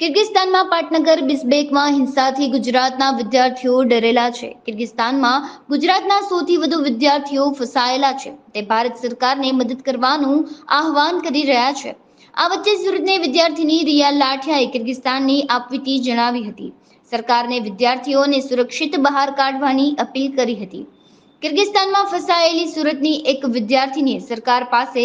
કિર્ગિસ્તાનમાં પાટનગર, બિસ્બેકમાં, હિંસાથી ગુજરાતના વિદ્યાર્થીઓ ડરેલા છે. કિર્ગિસ્તાનમાં ગુજરાતના સૌથી વધુ વિદ્યાર્થીઓ ફસાયેલા છે. તે ભારત સરકારને મદદ કરવાનું આહવાન કરી રહ્યા છે. આ વચ્ચે સુરતની વિદ્યાર્થીની રિયા લાઠિયાએ કિર્ગિસ્તાનની આપવીતી જણાવી હતી. સરકારને વિદ્યાર્થીઓને સુરક્ષિત બહાર કાઢવાની અપીલ કરી હતી. કિર્ગિસ્તાનમાં ફસાયેલી સુરતની એક વિદ્યાર્થીની સરકાર પાસે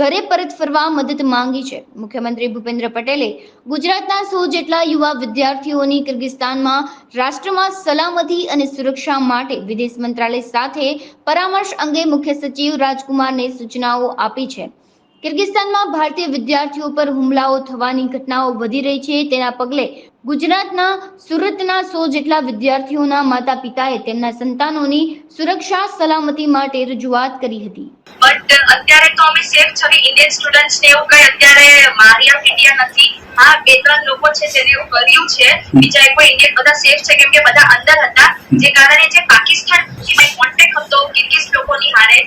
ઘરે પરત ફરવા મદદ માંગી છે. મુખ્યમંત્રી ભૂપેન્દ્ર પટેલે ગુજરાતના સો જેટલા યુવા વિદ્યાર્થીઓની કિર્ગિસ્તાનમાં રાષ્ટ્રમાં સલામતી અને સુરક્ષા માટે વિદેશ મંત્રાલય સાથે પરામર્શ અંગે મુખ્ય સચિવ રાજકુમારને સૂચનાઓ આપી છે. કિર્ગિસ્તાનમાં ભારતીય વિદ્યાર્થીઓ પર હુમલાઓ થવાની ઘટનાઓ વધી રહી છે. તેના પગલે ગુજરાતના સુરતના સો જેટલા વિદ્યાર્થીઓના માતા પિતાએ તેમના સંતાનોની સુરક્ષા સલામતી માટે રજૂઆત કરી હતી. બટ અત્યારે તો અમે સેફ છે ઇન્ડિયન સ્ટુડન્ટ્સ ને એવું કઈ અત્યારે મારિયા પીટ્યા નથી. હા, બે ત્રણ લોકો છે જેને એવું કર્યું છે. બીજા કોઈ ઇન્ડિયન બધા સેફ છે, કેમ કે બધા અંદર હતા. જે કારણે જે પાકિસ્તાન કોન્ટેક્ટ હતો કિર્ગિઝ લોકોની હારે,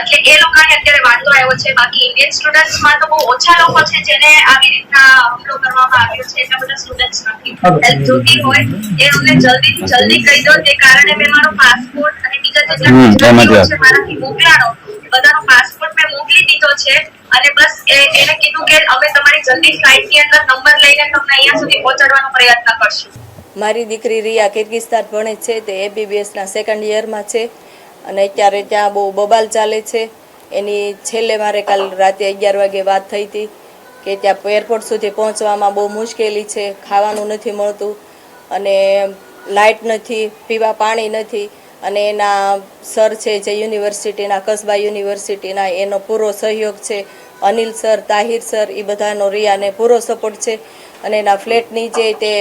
એટલે એ લોકોને અત્યારે વાંધો આવ્યો છે. બાકી ઇન્ડિયન સ્ટુડન્ટ્સમાં તો બહુ ઓછા લોકો છે જેને આવી રીતના હુમલો કરવામાં આવ્યો છે, એટલા બધા જોતી હોય એ અમને જલ્દી જલ્દી કહી દો તે કારણે મેં મારો પાસપોર્ટ અને બીજા જેટલા છે મારાથી મોકલાનો બધાનો પાસપોર્ટ મેં મોકલી દીધો છે અને બસ એને કીધું કે અમે તમારી જલ્દી ફ્લાઇટ અંદર નંબર લઈને તમને અહીંયા સુધી પહોંચાડવાનો પ્રયત્ન કરશું. મારી દીકરી રિયા કિર્ગિસ્તાન ભણે છે તે એબીબીએસના સેકન્ડ યરમાં છે અને અત્યારે ત્યાં બહુ બબાલ ચાલે છે. એની છેલ્લે મારે કાલ રાતે અગિયાર વાગે વાત થઈ હતી. કે ત્યાં એરપોર્ટ સુધી પહોંચવામાં બહુ મુશ્કેલી છે, ખાવાનું નથી મળતું અને લાઇટ નથી, પીવા પાણી નથી અને એના સર છે જે યુનિવર્સિટીના કસબા યુનિવર્સિટીના એનો પૂરો સહયોગ છે. અનિલ સર તાહિર સર એ બધાનો રિયાને પૂરો સપોર્ટ છે અને એના ફ્લેટની જે તે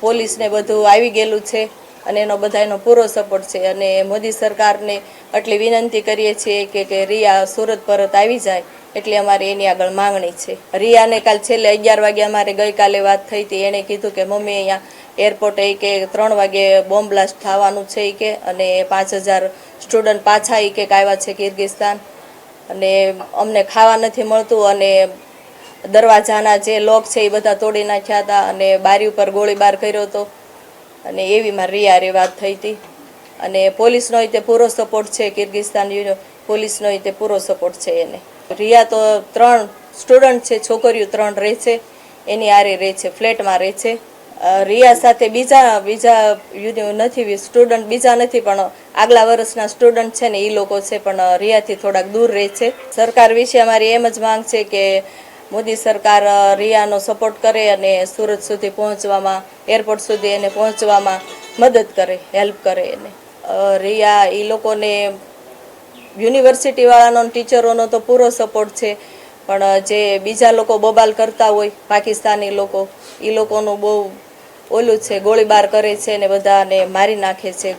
પોલીસને બધું આવી ગયેલું છે. અને એનો બધાનો પૂરો સપોર્ટ છે. અને મોદી સરકારને આટલી વિનંતી કરીએ છીએ કે કે રિયા સુરત પરત આવી જાય એટલે અમારે એની આગળ માંગણી છે. રિયાને કાલ છેલ્લે અગિયાર વાગે અમારે ગઈકાલે વાત થઈ હતી. એણે કીધું કે, મમ્મી, અહીંયા એરપોર્ટે કે ત્રણ વાગે બોમ્બ બ્લાસ્ટ થવાનું છે કે, અને પાંચ હજાર સ્ટુડન્ટ પાછા ઈ કે આવ્યા છે કિર્ગિસ્તાન. અને અમને ખાવા નથી મળતું અને દરવાજાના જે લોક છે એ બધા તોડી નાખ્યા હતા અને બારી ઉપર ગોળીબાર કર્યો હતો. અને એવી મારી રિયારે વાત થઈ હતી. અને પોલીસનો તે પૂરો સપોર્ટ છે, કિર્ગિસ્તાન પોલીસનો તે પૂરો સપોર્ટ છે એને. રિયા તો ત્રણ સ્ટુડન્ટ છે, છોકરીઓ ત્રણ રહે છે, એની આરે રહે છે, ફ્લેટમાં રહે છે. રિયા સાથે બીજા બીજા નથી, સ્ટુડન્ટ બીજા નથી, પણ આગલા વર્ષના સ્ટુડન્ટ છે ને એ લોકો છે, પણ રિયાથી થોડાક દૂર રહે છે. સરકાર વિશે અમારી એમ જ માંગ છે કે મોદી સરકાર રિયાનો સપોર્ટ કરે અને સુરત સુધી પહોંચવામાં એરપોર્ટ સુધી એને પહોંચવામાં મદદ કરે હેલ્પ કરે એને. રિયા એ લોકોને યુનિવર્સિટીવાળાનો ટીચરોનો તો પૂરો સપોર્ટ છે, પણ જે બીજા લોકો બબાલ કરતા હોય, પાકિસ્તાની લોકો એ લોકોનું બહુ ઓલું છે, ગોળીબાર કરે છે ને બધાને મારી નાખે છે.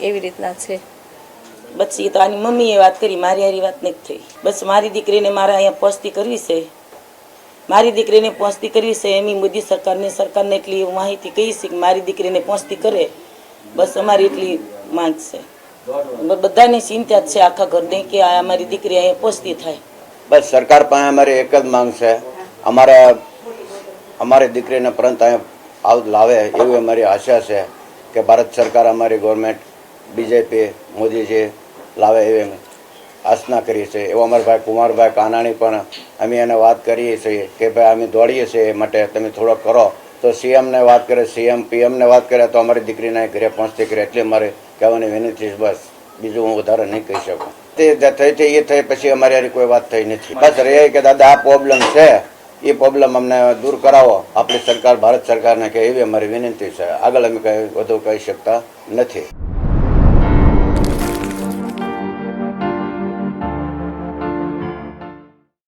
એવી રીતના છે. બસ એ તો આની મમ્મીએ વાત કરી, મારી હારી વાત નથી થઈ. બસ મારી દીકરીને મારે અહીંયા પહોંચતી કરવી છે. મારી દીકરીને પહોંચતી કરવી છે એની મોદી સરકારને સરકારને એટલી માહિતી કહી છે કે મારી દીકરીને પહોંચતી કરે. બસ અમારી એટલી માંગ છે. બધાની ચિંતા છે આખા ઘરની કે આ અમારી દીકરી અહીંયા પહોંચતી થાય. બસ સરકાર પાસે અમારી એક જ માંગ છે. અમારે, અમારી દીકરીને પરત અહીંયા આવ, લાવે એવી અમારી આશા છે કે ભારત સરકાર, અમારી ગવર્મેન્ટ બીજેપી મોદીજી લાવે એવી આસના કરી છે એવો અમારા ભાઈ કુમારભાઈ કાનાણી પણ અમે એને વાત કરીએ છીએ કે ભાઈ અમે દોડીએ છીએ એ માટે તમે થોડોક કરો. તો સીએમને વાત કરે, સીએમ, પીએમને વાત કરે તો અમારી દીકરીના ઘરે પહોંચતી કરે એટલે મારે કહેવાની વિનંતી છે, બસ. બીજું હું વધારે નહીં કહી શકું. તે થઈ છે એ થઈ પછી અમારી હારી કોઈ વાત થઈ નથી. બસ રહે કે દાદા, આ પ્રોબ્લેમ છે. એ પ્રોબ્લેમ અમને દૂર કરાવો. આપણી સરકાર, ભારત સરકારને કે એવી અમારી વિનંતી છે. આગળ અમે કંઈ વધુ કહી શકતા નથી.